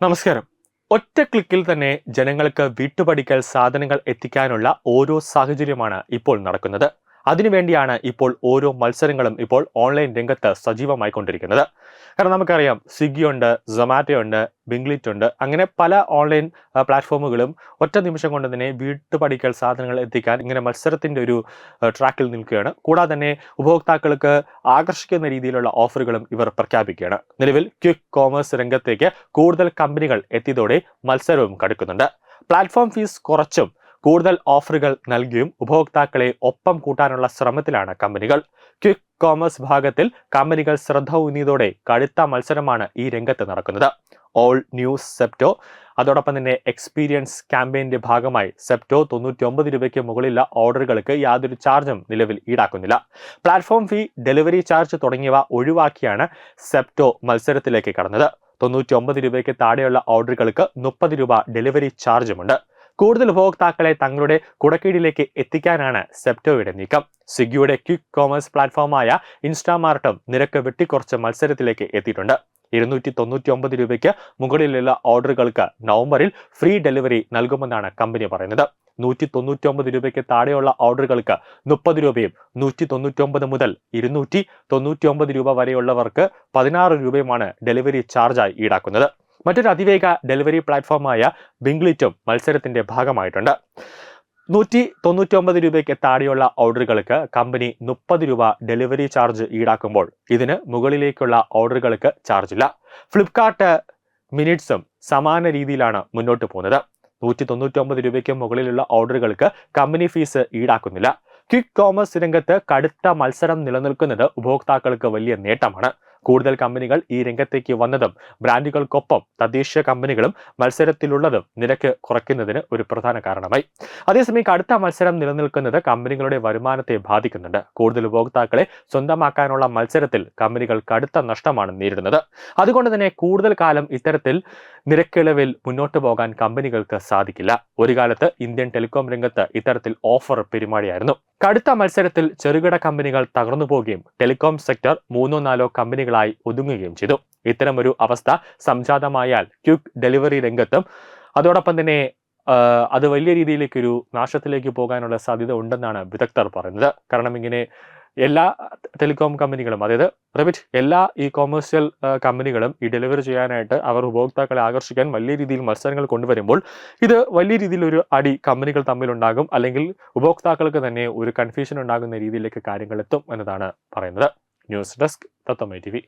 നമസ്കാരം. ഒറ്റ ക്ലിക്കിൽ തന്നെ ജനങ്ങൾക്ക് വീട്ടുപടിക്കൽ സാധനങ്ങൾ എത്തിക്കാനുള്ള ഓരോ സാഹചര്യമാണ് ഇപ്പോൾ നടക്കുന്നത്. അതിനുവേണ്ടിയാണ് ഇപ്പോൾ ഓരോ മത്സരങ്ങളും ഇപ്പോൾ ഓൺലൈൻ രംഗത്ത് സജീവമായിക്കൊണ്ടിരിക്കുന്നത്. കാരണം നമുക്കറിയാം സ്വിഗ്ഗി ഉണ്ട് സൊമാറ്റോ ഉണ്ട് ബിംഗ്ലിറ്റ് ഉണ്ട് അങ്ങനെ പല ഓൺലൈൻ പ്ലാറ്റ്ഫോമുകളും ഒറ്റ നിമിഷം കൊണ്ട് തന്നെ വീട്ടുപടിക്കൽ സാധനങ്ങൾ എത്തിക്കാൻ ഇങ്ങനെ മത്സരത്തിന്റെ ഒരു ട്രാക്കിൽ നിൽക്കുകയാണ്. കൂടാതെ തന്നെ ഉപഭോക്താക്കൾക്ക് ആകർഷിക്കുന്ന രീതിയിലുള്ള ഓഫറുകളും ഇവർ പ്രഖ്യാപിക്കുകയാണ്. നിലവിൽ ക്വിക്ക് കോമേഴ്സ് രംഗത്തേക്ക് കൂടുതൽ കമ്പനികൾ എത്തിയതോടെ മത്സരവും കടുക്കുന്നുണ്ട്. പ്ലാറ്റ്ഫോം ഫീസ് കുറച്ചും കൂടുതൽ ഓഫറുകൾ നൽകിയും ഉപഭോക്താക്കളെ ഒപ്പം കൂട്ടാനുള്ള ശ്രമത്തിലാണ് കമ്പനികൾ. ക്വിക്ക് കോമേഴ്സ് ഭാഗത്തിൽ കമ്പനികൾ ശ്രദ്ധ ഊന്നിയതോടെ കടുത്ത മത്സരമാണ് ഈ രംഗത്ത് നടക്കുന്നത്. All news Zepto. അതോടൊപ്പം തന്നെ എക്സ്പീരിയൻസ് ക്യാമ്പയിന്റെ ഭാഗമായി സെപ്റ്റോ തൊണ്ണൂറ്റി രൂപയ്ക്ക് മുകളിലുള്ള ഓർഡറുകൾക്ക് യാതൊരു ചാർജും നിലവിൽ ഈടാക്കുന്നില്ല. പ്ലാറ്റ്ഫോം ഫീ ഡെലിവറി ചാർജ് തുടങ്ങിയവ ഒഴിവാക്കിയാണ് സെപ്റ്റോ മത്സരത്തിലേക്ക് കടന്നത്. തൊണ്ണൂറ്റി രൂപയ്ക്ക് താഴെയുള്ള ഓർഡറുകൾക്ക് മുപ്പത് രൂപ ഡെലിവറി ചാർജുമുണ്ട്. കൂടുതൽ ഉപഭോക്താക്കളെ തങ്ങളുടെ കുടക്കീഴിലേക്ക് എത്തിക്കാനാണ് സെപ്റ്റോയുടെ നീക്കം. സ്വിഗ്ഗിയുടെ ക്വിക്ക് കോമേഴ്സ് പ്ലാറ്റ്ഫോമായ ഇൻസ്റ്റാമാർട്ടും നിരക്ക് വെട്ടിക്കുറച്ച് മത്സരത്തിലേക്ക് എത്തിയിട്ടുണ്ട്. ഇരുന്നൂറ്റി തൊണ്ണൂറ്റി ഒമ്പത് രൂപയ്ക്ക് മുകളിലുള്ള ഓർഡറുകൾക്ക് നവംബറിൽ ഫ്രീ ഡെലിവറി നൽകുമെന്നാണ് കമ്പനി പറയുന്നത്. നൂറ്റി തൊണ്ണൂറ്റി ഒമ്പത് രൂപയ്ക്ക് താഴെയുള്ള ഓർഡറുകൾക്ക് മുപ്പത് രൂപയും നൂറ്റി തൊണ്ണൂറ്റി ഒമ്പത് മുതൽ ഇരുന്നൂറ്റി തൊണ്ണൂറ്റി ഒമ്പത് രൂപ വരെയുള്ളവർക്ക് പതിനാറ് രൂപയുമാണ് ഡെലിവറി ചാർജായി ഈടാക്കുന്നത്. മറ്റൊരു അതിവേഗ ഡെലിവറി പ്ലാറ്റ്ഫോമായ ബിംഗ്ലിറ്റും മത്സരത്തിന്റെ ഭാഗമായിട്ടുണ്ട്. നൂറ്റി തൊണ്ണൂറ്റി ഒമ്പത് രൂപയ്ക്ക് താഴെയുള്ള ഓർഡറുകൾക്ക് കമ്പനി മുപ്പത് രൂപ ഡെലിവറി ചാർജ് ഈടാക്കുമ്പോൾ ഇതിന് മുകളിലേക്കുള്ള ഓർഡറുകൾക്ക് ചാർജ് ഇല്ല ഫ്ലിപ്കാർട്ട് മിനിറ്റ്സും സമാന രീതിയിലാണ് മുന്നോട്ട് പോകുന്നത്. നൂറ്റി തൊണ്ണൂറ്റി ഒമ്പത് രൂപയ്ക്ക് മുകളിലുള്ള ഓർഡറുകൾക്ക് കമ്പനി ഫീസ് ഈടാക്കുന്നില്ല. ക്വിക്ക് കോമേഴ്സ് രംഗത്ത് കടുത്ത മത്സരം നിലനിൽക്കുന്നത് ഉപഭോക്താക്കൾക്ക് വലിയ നേട്ടമാണ്. കൂടുതൽ കമ്പനികൾ ഈ രംഗത്തേക്ക് വന്നതും ബ്രാൻഡുകൾക്കൊപ്പം തദ്ദേശീയ കമ്പനികളും മത്സരത്തിലുള്ളതും നിരക്ക് കുറയ്ക്കുന്നതിന് ഒരു പ്രധാന കാരണമായി. അതേസമയം കടുത്ത മത്സരം നിലനിൽക്കുന്നത് കമ്പനികളുടെ വരുമാനത്തെ ബാധിക്കുന്നുണ്ട്. കൂടുതൽ ഉപഭോക്താക്കളെ സ്വന്തമാക്കാനുള്ള മത്സരത്തിൽ കമ്പനികൾ കടുത്ത നഷ്ടമാണ് നേരിടുന്നത്. അതുകൊണ്ട് തന്നെ കൂടുതൽ കാലം ഇത്തരത്തിൽ നിരക്കിളവിൽ മുന്നോട്ട് പോകാൻ കമ്പനികൾക്ക് സാധിക്കില്ല. ഒരു കാലത്ത് ഇന്ത്യൻ ടെലികോം രംഗത്ത് ഇത്തരത്തിൽ ഓഫർ പെരുമാറിയായിരുന്നു. കടുത്ത മത്സരത്തിൽ ചെറുകിട കമ്പനികൾ തകർന്നു പോവുകയും ടെലികോം സെക്ടർ മൂന്നോ നാലോ കമ്പനികളായി ഒതുങ്ങുകയും ചെയ്തു. ഇത്തരമൊരു അവസ്ഥ സംജാതമായാൽ ക്യുക്ക് ഡെലിവറി രംഗത്തും അതോടൊപ്പം തന്നെ അത് വലിയ രീതിയിലേക്കൊരു നാശത്തിലേക്ക് പോകാനുള്ള സാധ്യത ഉണ്ടെന്നാണ് വിദഗ്ധർ പറയുന്നത്. കാരണം ഇങ്ങനെ എല്ലാ ടെലികോം കമ്പനികളും അതായത് റിപ്പിറ്റ് എല്ലാ ഇ കൊമേഴ്സ്യൽ കമ്പനികളും ഈ ഡെലിവറി ചെയ്യാനായിട്ട് അവർ ഉപഭോക്താക്കളെ ആകർഷിക്കാൻ വലിയ രീതിയിൽ മത്സരങ്ങൾ കൊണ്ടുവരുമ്പോൾ ഇത് വലിയ രീതിയിലൊരു അടി കമ്പനികൾ തമ്മിലുണ്ടാകും അല്ലെങ്കിൽ ഉപഭോക്താക്കൾക്ക് തന്നെ ഒരു കൺഫ്യൂഷൻ ഉണ്ടാകുന്ന രീതിയിലേക്ക് കാര്യങ്ങൾ എത്തും എന്നതാണ് പറയുന്നത്. News desk Tatami TV